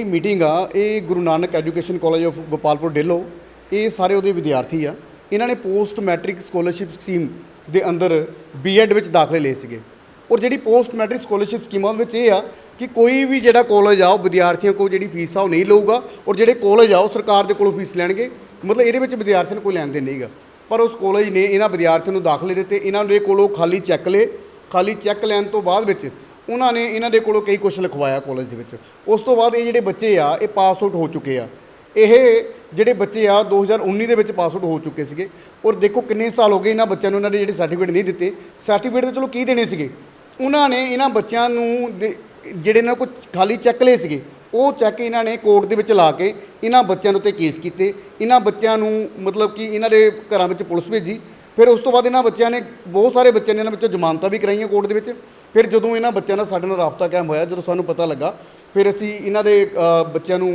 ਜਿਹੜੀ ਮੀਟਿੰਗ ਆ, ਇਹ Guru Nanak education college of Gopalpur Dehlon ਇਹ ਸਾਰੇ ਉਹਦੇ ਵਿਦਿਆਰਥੀ ਆ। ਇਹਨਾਂ ਨੇ ਪੋਸਟ ਮੈਟ੍ਰਿਕ ਸਕਾਲਰਸ਼ਿਪ ਸਕੀਮ ਦੇ ਅੰਦਰ ਬੀਐਡ ਵਿੱਚ ਦਾਖਲੇ ਲਏ ਸੀਗੇ। ਔਰ ਜਿਹੜੀ ਪੋਸਟ ਮੈਟ੍ਰਿਕ ਸਕਾਲਰਸ਼ਿਪ ਸਕੀਮਾਂ ਦੇ ਵਿੱਚ ਇਹ ਆ ਕਿ ਕੋਈ ਵੀ ਜਿਹੜਾ ਕਾਲਜ ਆ, ਉਹ ਵਿਦਿਆਰਥੀਆਂ ਕੋਲ ਜਿਹੜੀ ਫੀਸ ਆ, ਉਹ ਨਹੀਂ ਲਊਗਾ। ਔਰ ਜਿਹੜੇ ਕਾਲਜ ਆ, ਉਹ ਸਰਕਾਰ ਦੇ ਕੋਲੋਂ ਫੀਸ ਲੈਣਗੇ। ਮਤਲਬ ਇਹਦੇ ਵਿੱਚ ਵਿਦਿਆਰਥੀਆਂ ਨੂੰ ਕੋਈ ਲੈਣ ਦੇਣ ਨਹੀਂਗਾ ਪਰ ਉਸ ਕਾਲਜ ਨੇ ਇਹਨਾਂ ਵਿਦਿਆਰਥੀਆਂ ਨੂੰ ਦਾਖਲੇ ਦਿੱਤੇ। ਇਹਨਾਂ ਦੇ ਕੋਲੋਂ ਖਾਲੀ ਚੈੱਕ ਲਏ। ਖਾਲੀ ਚੈੱਕ ਲੈਣ ਤੋਂ ਬਾਅਦ ਵਿੱਚ ਉਹਨਾਂ ਨੇ ਇਹਨਾਂ ਦੇ ਕੋਲੋਂ ਕਈ ਕੁਝ ਲਿਖਵਾਇਆ ਕਾਲਜ ਦੇ ਵਿੱਚ। ਉਸ ਤੋਂ ਬਾਅਦ ਇਹ ਜਿਹੜੇ ਬੱਚੇ ਆ, ਇਹ ਪਾਸ ਆਊਟ ਹੋ ਚੁੱਕੇ ਆ। ਇਹ ਜਿਹੜੇ ਬੱਚੇ ਆ 2019 ਦੇ ਵਿੱਚ ਪਾਸ ਆਊਟ ਹੋ ਚੁੱਕੇ ਸੀਗੇ। ਔਰ ਦੇਖੋ ਕਿੰਨੇ ਸਾਲ ਹੋ ਗਏ ਇਹਨਾਂ ਬੱਚਿਆਂ ਨੂੰ ਇਹਨਾਂ ਦੇ ਜਿਹੜੇ ਸਰਟੀਫਿਕੇਟ ਨਹੀਂ ਦਿੱਤੇ। ਸਰਟੀਫਿਕੇਟ ਤੇ ਚਲੋ ਕੀ ਦੇਣੇ ਸੀਗੇ? ਉਹਨਾਂ ਨੇ ਇਹਨਾਂ ਬੱਚਿਆਂ ਨੂੰ ਦੇ- ਜਿਹੜੇ ਇਹਨਾਂ ਕੋਲ ਖਾਲੀ ਚੈੱਕ ਲਏ ਸੀਗੇ। ਉਹ ਚੈੱਕ ਇਹਨਾਂ ਨੇ ਕੋਰਟ ਦੇ ਵਿੱਚ ਲਾ ਕੇ ਇਹਨਾਂ ਬੱਚਿਆਂ ਦੇ ਉੱਤੇ ਕੇਸ ਕੀਤੇ। ਇਹਨਾਂ ਬੱਚਿਆਂ ਨੂੰ ਮਤਲਬ ਕਿ ਇਹਨਾਂ ਦੇ ਘਰਾਂ ਵਿੱਚ ਪੁਲਿਸ ਭੇਜੀ। ਫਿਰ ਉਸ ਤੋਂ ਬਾਅਦ ਇਹਨਾਂ ਬੱਚਿਆਂ ਨੇ ਬਹੁਤ ਸਾਰੇ ਬੱਚਿਆਂ ਨੇ ਇਹਨਾਂ ਵਿੱਚੋਂ ਜ਼ਮਾਨਤਾਂ ਵੀ ਕਰਾਈਆਂ ਕੋਰਟ ਦੇ ਵਿੱਚ। ਫਿਰ ਜਦੋਂ ਇਹਨਾਂ ਬੱਚਿਆਂ ਨਾਲ ਸਾਡੇ ਨਾਲ ਰਾਬਤਾ ਕਾਇਮ ਹੋਇਆ, ਜਦੋਂ ਸਾਨੂੰ ਪਤਾ ਲੱਗਾ, ਫਿਰ ਅਸੀਂ ਇਹਨਾਂ ਦੇ ਬੱਚਿਆਂ ਨੂੰ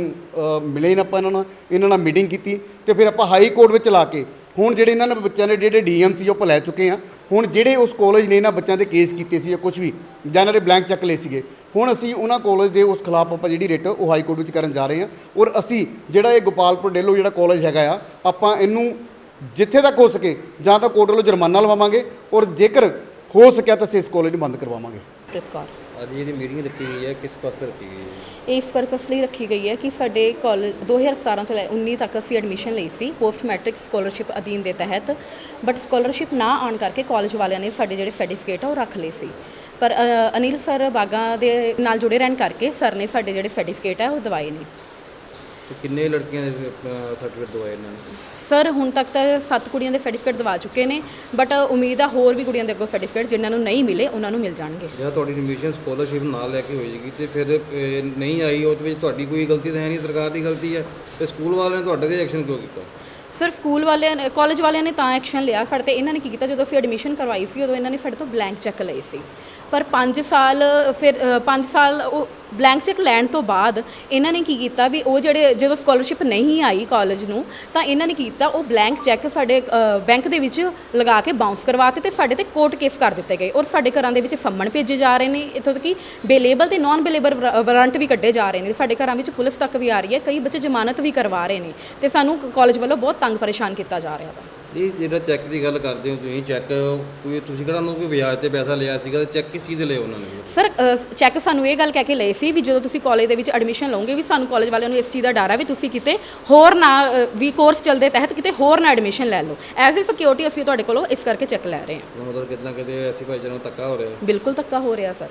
ਮਿਲੇ ਨਾ ਆਪਾਂ ਇਹਨਾਂ ਨਾਲ। ਇਹਨਾਂ ਨਾਲ ਮੀਟਿੰਗ ਕੀਤੀ ਤੇ ਫਿਰ ਆਪਾਂ ਹਾਈ ਕੋਰਟ ਵਿੱਚ ਲਾ ਕੇ ਹੁਣ ਜਿਹੜੇ ਇਹਨਾਂ ਨੇ ਬੱਚਿਆਂ ਦੇ ਜਿਹੜੇ ਡੀਐਮ ਸੀ, ਉਹ ਆਪਾਂ ਲੈ ਚੁੱਕੇ ਆ। ਹੁਣ ਜਿਹੜੇ ਉਸ ਕਾਲਜ ਨੇ ਇਹਨਾਂ ਬੱਚਿਆਂ ਦੇ ਕੇਸ ਕੀਤੇ ਸੀ ਜਾਂ ਕੁਝ ਵੀ, ਜਾਂ ਇਹਨਾਂ ਦੇ ਬਲੈਂਕ ਚੱਕ ਲਏ ਸੀਗੇ। ਹੁਣ ਅਸੀਂ ਉਹਨਾਂ ਕਾਲਜ ਦੇ ਉਸ ਖਿਲਾਫ ਆਪਾਂ ਜਿਹੜੀ ਰਿਟ ਉਹ ਹਾਈ ਕੋਰਟ ਵਿੱਚ ਕਰਨ ਜਾ ਰਹੇ ਹਾਂ ਔਰ ਅਸੀਂ ਜਿਹੜਾ ਇਹ ਗੋਪਾਲਪੁਰ ਡੇਲੋ ਜਿਹੜਾ ਕਾਲਜ ਹੈਗਾ ਆ, ਆਪਾਂ ਇਹਨੂੰ ਜਿੱਥੇ ਤੱਕ ਹੋ ਸਕੇ ਜਾਂ ਤਾਂ ਕੋਰਟ ਵੱਲੋਂ ਜੁਰਮਾਨਾ ਲਵਾਵਾਂਗੇ ਔਰ ਜੇਕਰ ਹੋ ਸਕਿਆ ਤਾਂ ਅਸੀਂ ਇਸ ਕਾਲਜ ਨੂੰ ਬੰਦ ਕਰਵਾਵਾਂਗੇ। ਪ੍ਰੀਤ ਕੌਰ। ਅੱਜ ਜਿਹੜੀ ਮੀਟਿੰਗ ਰੱਖੀ ਗਈ ਹੈ ਕਿਸ ਪਾਸੇ ਰੱਖੀ ਗਈ ਹੈ? ਇਹ ਇਸ ਪਰਪਸ ਲਈ ਰੱਖੀ ਗਈ ਹੈ ਕਿ ਸਾਡੇ ਕਾਲਜ 2017 ਤੋਂ ਲੈ 19 ਤੱਕ ਅਸੀਂ ਐਡਮਿਸ਼ਨ ਲਈ ਸੀ ਪੋਸਟ ਮੈਟ੍ਰਿਕ ਸਕਾਲਰਸ਼ਿਪ ਅਧੀਨ ਦੇ ਤਹਿਤ ਬਟ ਸਕਾਲਰਸ਼ਿਪ ਨਾ ਆਉਣ ਕਰਕੇ ਕਾਲਜ ਵਾਲਿਆਂ ਨੇ ਸਾਡੇ ਜਿਹੜੇ ਸਰਟੀਫਿਕੇਟ ਆ ਉਹ ਰੱਖ ਲਏ ਸੀ। ਪਰ ਅ, ਅਨਿਲ ਸਰ ਬਾਗਾ ਦੇ ਨਾਲ ਜੁੜੇ ਰਹਿਣ ਕਰਕੇ ਸਰ ਨੇ ਸਾਡੇ ਜਿਹੜੇ ਸਰਟੀਫਿਕੇਟ ਆ ਉਹ ਦਵਾਏ ਨੇ। ਤੇ ਕਿੰਨੇ ਲੜਕੀਆਂ ਦੇ ਸਰਟੀਫਿਕੇਟ ਦਵਾਏ ਇਹਨਾਂ ਨੇ? ਸਰ ਹੁਣ ਤੱਕ ਤਾਂ ਸੱਤ ਕੁੜੀਆਂ ਦੇ ਸਰਟੀਫਿਕੇਟ ਦਵਾ ਚੁੱਕੇ ਨੇ ਬਟ ਉਮੀਦ ਆ ਹੋਰ ਵੀ ਕੁੜੀਆਂ ਦੇ ਅੱਗੋਂ ਸਰਟੀਫਿਕੇਟ ਜਿਨ੍ਹਾਂ ਨੂੰ ਨਹੀਂ ਮਿਲੇ ਉਹਨਾਂ ਨੂੰ ਮਿਲ ਜਾਣਗੇ। ਜਾਂ ਤੁਹਾਡੀ ਐਡਮਿਸ਼ਨ ਸਕਾਲਰਸ਼ਿਪ ਨਾਲ ਲੈ ਕੇ ਹੋਏਗੀ ਤੇ ਫਿਰ ਨਹੀਂ ਆਈ ਉਹ ਵਿੱਚ ਤੁਹਾਡੀ ਕੋਈ ਗਲਤੀ ਤਾਂ ਹੈ ਨਹੀਂ ਸਰਕਾਰ ਦੀ ਗਲਤੀ ਹੈ ਤੇ ਸਕੂਲ ਵਾਲਿਆਂ ਨੇ ਤੁਹਾਡੇ ਤੇ ਐਕਸ਼ਨ ਕਿਉਂ ਕੀਤਾ? ਸਰ ਸਕੂਲ ਵਾਲਿਆਂ ਨੇ ਕਾਲਜ ਵਾਲਿਆਂ ਨੇ ਤਾਂ ਐਕਸ਼ਨ ਲਿਆ ਸਾਡੇ ਤੇ ਇਹਨਾਂ ਨੇ ਕੀ ਕੀਤਾ ਜਦੋਂ ਅਸੀਂ ਐਡਮਿਸ਼ਨ ਕਰਵਾਈ ਸੀ ਉਦੋਂ ਇਹਨਾਂ ਨੇ ਸਾਡੇ ਤੋਂ ਬਲੈਂਕ ਚੈੱਕ ਲਏ ਸੀ। ਪਰ 5 ਸਾਲ ਫਿਰ 5 ਸਾਲ ਉਹ ਬਲੈਂਕ ਚੈੱਕ ਲੈਣ ਤੋਂ ਬਾਅਦ ਇਹਨਾਂ ਨੇ ਕੀ ਕੀਤਾ ਵੀ ਉਹ ਜਿਹੜੇ ਜਦੋਂ ਸਕਾਲਰਸ਼ਿਪ ਨਹੀਂ ਆਈ ਕਾਲਜ ਨੂੰ, ਤਾਂ ਇਹਨਾਂ ਨੇ ਕੀਤਾ, ਉਹ ਬਲੈਂਕ ਚੈੱਕ ਸਾਡੇ ਬੈਂਕ ਦੇ ਵਿੱਚ ਲਗਾ ਕੇ ਬਾਉਂਸ ਕਰਵਾਤੇ ਤੇ ਸਾਡੇ ਤੇ ਕੋਰਟ ਕੇਸ ਕਰ ਦਿੱਤੇ ਗਏ ਔਰ ਸਾਡੇ ਘਰਾਂ ਦੇ ਵਿੱਚ ਸੰਮਣ ਭੇਜੇ ਜਾ ਰਹੇ ਨੇ, ਇੱਥੋਂ ਤੱਕ ਕਿ ਬੇਲੇਬਲ ਤੇ ਨਾਨ ਬੇਲੇਬਲ ਵਾਰੰਟ ਵੀ ਕੱਢੇ ਜਾ ਰਹੇ ਨੇ, ਸਾਡੇ ਘਰਾਂ ਵਿੱਚ ਪੁਲਿਸ ਤੱਕ ਵੀ ਆ ਰਹੀ ਹੈ, ਕਈ ਬੱਚੇ ਜ਼ਮਾਨਤ ਵੀ ਕਰਵਾ ਰਹੇ ਨੇ ਤੇ ਸਾਨੂੰ ਕਾਲਜ ਵੱਲੋਂ ਬਹੁਤ ਤੰਗ ਪਰੇਸ਼ਾਨ ਕੀਤਾ ਜਾ ਰਿਹਾ ਵਾ। ਇਹ ਜਿਹੜਾ ਚੈੱਕ ਦੀ ਗੱਲ ਕਰਦੇ ਹੋ ਤੁਸੀਂ ਚੈੱਕ ਕੋਈ ਤੁਸੀਂ ਕਿਹੜਾ ਨੂੰ ਕੋਈ ਵਿਆਜ ਤੇ ਪੈਸਾ ਲਿਆ ਸੀਗਾ ਤੇ ਚੈੱਕ ਕਿਸ ਚੀਜ਼ ਦੇ ਲਏ ਉਹਨਾਂ ਨੇ? ਸਰ ਚੈੱਕ ਸਾਨੂੰ ਇਹ ਗੱਲ ਕਹਿ ਕੇ ਲਏ ਸੀ ਵੀ ਜਦੋਂ ਤੁਸੀਂ ਕਾਲਜ ਦੇ ਵਿੱਚ ਐਡਮਿਸ਼ਨ ਲਓਗੇ ਵੀ ਸਾਨੂੰ ਕਾਲਜ ਵਾਲਿਆਂ ਨੂੰ ਇਸ ਚੀਜ਼ ਦਾ ਡਰ ਹੈ ਵੀ ਤੁਸੀਂ ਕਿਤੇ ਹੋਰ ਨਾ ਵੀ ਕੋਰਸ ਚੱਲਦੇ ਤਹਿਤ ਕਿਤੇ ਹੋਰ ਨਾ ਐਡਮਿਸ਼ਨ ਲੈ ਲਓ। ਐਜ਼ ਅ ਸਿਕਿਉਰਿਟੀ ਅਸੀਂ ਤੁਹਾਡੇ ਕੋਲੋਂ ਇਸ ਕਰਕੇ ਚੈੱਕ ਲੈ ਰਹੇ ਹਾਂ। ਮਤਲਬ ਕਿਤਨਾ ਕਿਤੇ ਐਸੀ ਭਾਈ ਜਨਾਂ ਧੱਕਾ ਹੋ ਰਿਹਾ। ਬਿਲਕੁਲ ਧੱਕਾ ਹੋ ਰਿਹਾ ਸਰ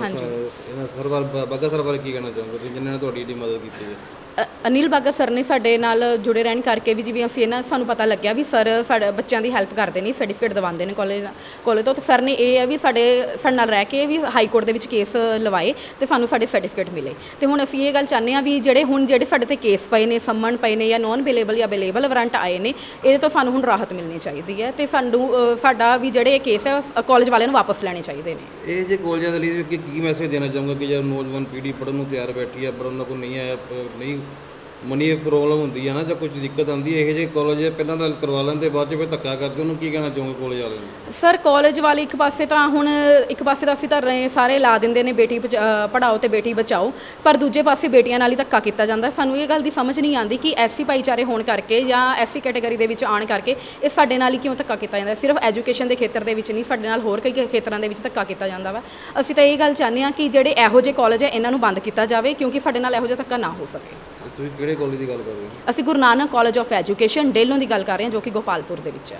ਹਾਂਜੀ। ਇਹਨਾਂ ਸਰ ਬਾਰੇ ਬੱਗਾ ਸਰ ਬਾਰੇ ਕੀ ਕਹਿਣਾ ਤੁਸੀਂ ਜਿਨ੍ਹਾਂ ਨੇ ਤੁਹਾਡੀ ਏਡੀ ਮਦਦ ਕੀਤੀ ਹੈ। ਅ- ਅਨਿਲ ਬਾਗਾ ਸਰ ਨੇ ਸਾਡੇ ਨਾਲ ਜੁੜੇ ਰਹਿਣ ਕਰਕੇ ਵੀ ਜਿਵੇਂ ਅਸੀਂ ਇਹਨਾਂ ਸਾਨੂੰ ਪਤਾ ਲੱਗਿਆ ਵੀ ਸਰ ਸਾਡੇ ਬੱਚਿਆਂ ਦੀ ਹੈਲਪ ਕਰਦੇ ਨੇ ਸਰਟੀਫਿਕੇਟ ਦਿਵਾਉਂਦੇ ਨੇ ਕਾਲਜ ਕਾਲਜ ਤੋਂ ਤੇ ਸਰ ਨੇ ਇਹ ਹੈ ਵੀ ਸਾਡੇ ਸਾਡੇ ਨਾਲ ਰਹਿ ਕੇ ਵੀ ਹਾਈ ਕੋਰਟ ਦੇ ਵਿੱਚ ਕੇਸ ਲਵਾਏ ਤੇ ਸਾਨੂੰ ਸਾਡੇ ਸਰਟੀਫਿਕੇਟ ਮਿਲੇ। ਤੇ ਹੁਣ ਅਸੀਂ ਇਹ ਗੱਲ ਚਾਹੁੰਦੇ ਆ ਵੀ ਜਿਹੜੇ ਹੁਣ ਜਿਹੜੇ ਸਾਡੇ ਤੇ ਕੇਸ ਪਏ ਨੇ ਸੰਮਣ ਪਏ ਨੇ ਜਾਂ ਨੌਨ ਅਵੇਲੇਬਲ ਜਾਂ ਅਵੇਲੇਬਲ ਵਾਰੰਟ ਆਏ ਨੇ ਇਹਦੇ ਤੋਂ ਸਾਨੂੰ ਹੁਣ ਰਾਹਤ ਮਿਲਣੀ ਚਾਹੀਦੀ ਹੈ ਤੇ ਸਾਨੂੰ ਅ, ਸਾਡਾ ਵੀ ਜਿਹੜੇ ਇਹ ਕੇਸ ਹੈ ਕਾਲਜ ਵਾਲਿਆਂ ਨੂੰ ਵਾਪਸ ਲੈਣੇ ਚਾਹੀਦੇ ਨੇ। ਇਹ ਜੇ ਕਾਲਜਾਂ ਦੇ ਲਈ ਕੀ ਕੀ ਮੈਸੇਜ ਦੇਣਾ ਚਾਹੂੰਗਾ ਕਿ ਜਦ ਨੌਜਵਾਨ ਪੀੜ੍ਹੀ ਪੜ੍ਹਨ ਨੂੰ ਤਿਆਰ ਬੈਠੀ ਹੈ ਪਰ ਉਹਨਾਂ ਕੋਲ ਨਹੀਂ ਆਇਆ ਪ- ਨਹੀਂ ਮਨੀ ਪ੍ਰੋਬਲਮ ਹੁੰਦੀ ਹੈ ਨਾ ਜਾਂ ਕੁਝ ਦਿੱਕਤ ਆਉਂਦੀ ਹੈ ਇਹੋ ਜਿਹੇ ਕਾਲਜ ਪਹਿਲਾਂ ਤਾਂ ਕਰਵਾ ਲੈਂਦੇ ਬਾਅਦ ਚ ਫਿਰ ਧੱਕਾ ਕਰਦੇ ਉਹਨੂੰ ਕੀ ਕਹਿਣਾ ਚਾਹੋਗੇ ਕਾਲਜ ਵਾਲਿਆਂ ਨੂੰ? ਸਰ ਕਾਲਜ ਵਾਲੇ ਇੱਕ ਪਾਸੇ ਤਾਂ ਹੁਣ ਇੱਕ ਪਾਸੇ ਤਾਂ ਅਸੀਂ ਤਾਂ ਰਹੇ ਸਾਰੇ ਲਾ ਦਿੰਦੇ ਨੇ ਬੇਟੀ ਬਚਾ- ਅ, ਪੜ੍ਹਾਓ ਤੇ ਬੇਟੀ ਬਚਾਓ ਪਰ ਦੂਜੇ ਪਾਸੇ ਬੇਟੀਆਂ ਨਾਲ ਹੀ ਧੱਕਾ ਕੀਤਾ ਜਾਂਦਾ। ਸਾਨੂੰ ਇਹ ਗੱਲ ਦੀ ਸਮਝ ਨਹੀਂ ਆਉਂਦੀ ਕਿ ਐਸੀ ਭਾਈਚਾਰੇ ਹੋਣ ਕਰਕੇ ਜਾਂ ਐਸੀ ਕੈਟਾਗਰੀ ਦੇ ਵਿੱਚ ਆਉਣ ਕਰਕੇ ਇਹ ਸਾਡੇ ਨਾਲ ਹੀ ਕਿਉਂ ਧੱਕਾ ਕੀਤਾ ਜਾਂਦਾ। ਸਿਰਫ ਐਜੂਕੇਸ਼ਨ ਦੇ ਖੇਤਰ ਦੇ ਵਿੱਚ ਨਹੀਂ ਸਾਡੇ ਨਾਲ ਹੋਰ ਕਈ ਖੇਤਰਾਂ ਦੇ ਵਿੱਚ ਧੱਕਾ ਕੀਤਾ ਜਾਂਦਾ ਵਾ। ਅਸੀਂ ਤਾਂ ਇਹ ਗੱਲ ਚਾਹੁੰਦੇ ਹਾਂ ਕਿ ਜਿਹੜੇ ਇਹੋ ਜਿਹੇ ਕਾਲਜ ਹੈ ਇਹਨਾਂ ਨੂੰ ਬੰਦ ਕੀਤਾ ਜਾਵੇ ਕਿਉਂਕਿ ਸਾਡੇ ਨਾਲ ਇਹੋ ਜਿਹਾ ਧੱਕਾ ਨਾ ਹੋ ਸਕੇ। ਤੁਸੀਂ ਕਿਹੜੇ ਕਾਲਜ ਦੀ ਗੱਲ ਕਰ ਰਹੇ ਹੋ? ਅਸੀਂ Guru Nanak college of education Dehlon ਦੀ ਗੱਲ ਕਰ ਰਹੇ ਹਾਂ, ਜੋ ਕਿ ਗੋਪਾਲਪੁਰ ਦੇ ਵਿੱਚ ਹੈ।